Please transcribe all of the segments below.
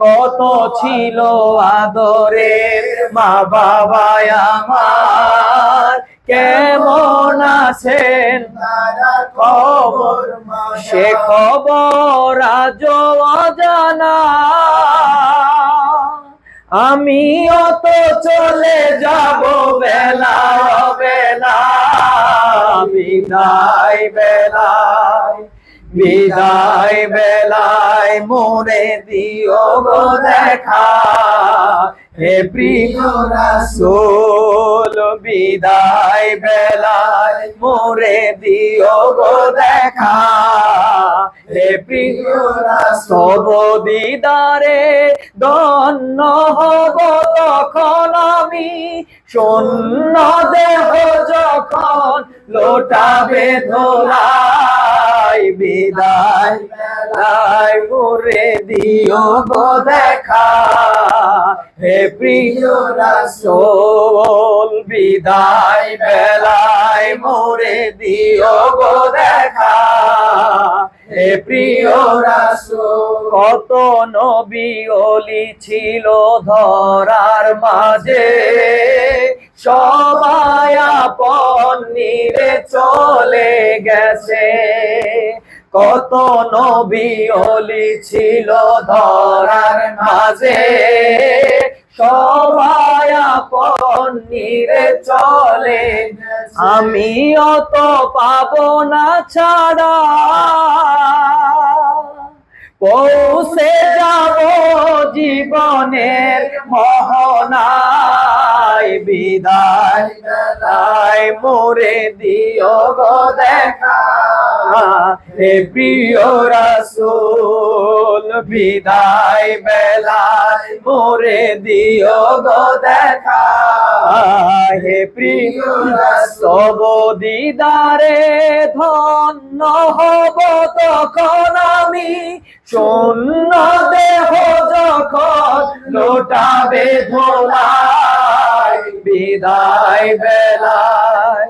কত ছিল আদরের মা বাবা আমার। কেমন আছেন? খবর? সে খবর আজ অজানা। আমিও তো চলে যাব বেলা বেলা। বিদায় বেলায় বিদায় বেলায় মোরে দিও গো দেখা। হে প্রিয় রাসূল, বিদায় বেলায় মোরে দিও গো দেখা। হে প্রিয় রাসূল দিদারে ধন্য হব তখন আমি। শূন্য দেহ যখন লোটাবে ধোলাই বিদায় বেলায় মোরে দিও গো দেখা। হে প্রিয় রাসূল, বিদায় বেলায় মোরে দিও গো দেখা। হে প্রিয় রাসূল, কত নবী অলি ছিল ধরার মাঝে। সবাই আপন নিরে চলে গেছে। কত নবী অলি ছিল ধরার মাঝে। সবাই নিরে চলে। আমি অত পাবো না ছাড়া। পৌঁছে যাব জীবনের মোহনায়। বিদায় মোরে দিও গো দেখা। হে প্রিয় রাসূল, বিদায় বেলায় মোরে দিও গো দেখা। হে প্রিয় রাসূল দিদারে ধন্য হব তখন আমি। শূন্য দেহ যখন লোটাবে ধোলাই, বিদায় বেলায়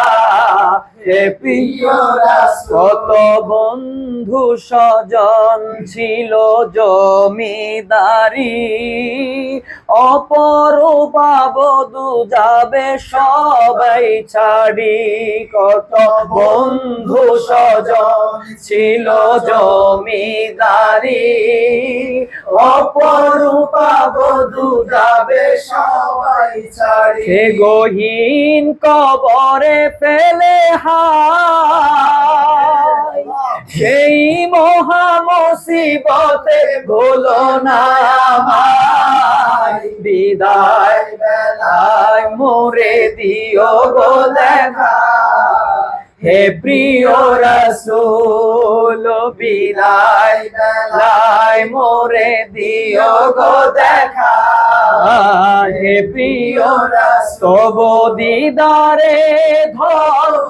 কত বন্ধু স্বজন ছিল জমিদারি। অপরূপাব দু যাবে সবাই ছাড়ি। কত বন্ধু স্বজন ছিল জমিদারি। অপরূপাব দু যাবে সবাই ছাড়ি। গহীন কবরে ফেলে সেই মহা মুসিবতে না আমায়। বিদায় বেলায় মোরে দিও গো দেখা। হে প্রিয় রসুল, বিদায় বেলায় মোরে দিও গো দেখা। হে প্রিয় রসব দিদারে তখন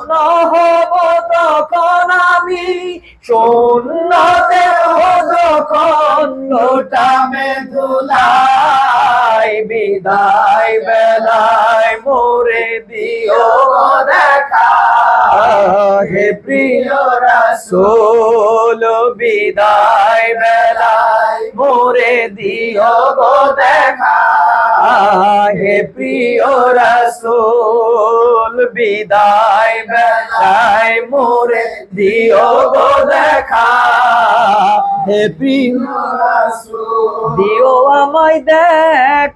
আমি শূন্য দেহ যখন লোটামে দুলাই বিদায় বেলায় মোরে দিও দেখা। হে প্রিয় রাসূল, বিদায় বেলায় মোরে দিও গো দেখা। হে প্রিয় রসুল বিদায় বেলায় মোরে দিও গো দেখা। হে প্রিয় দিও আমায় দেখ।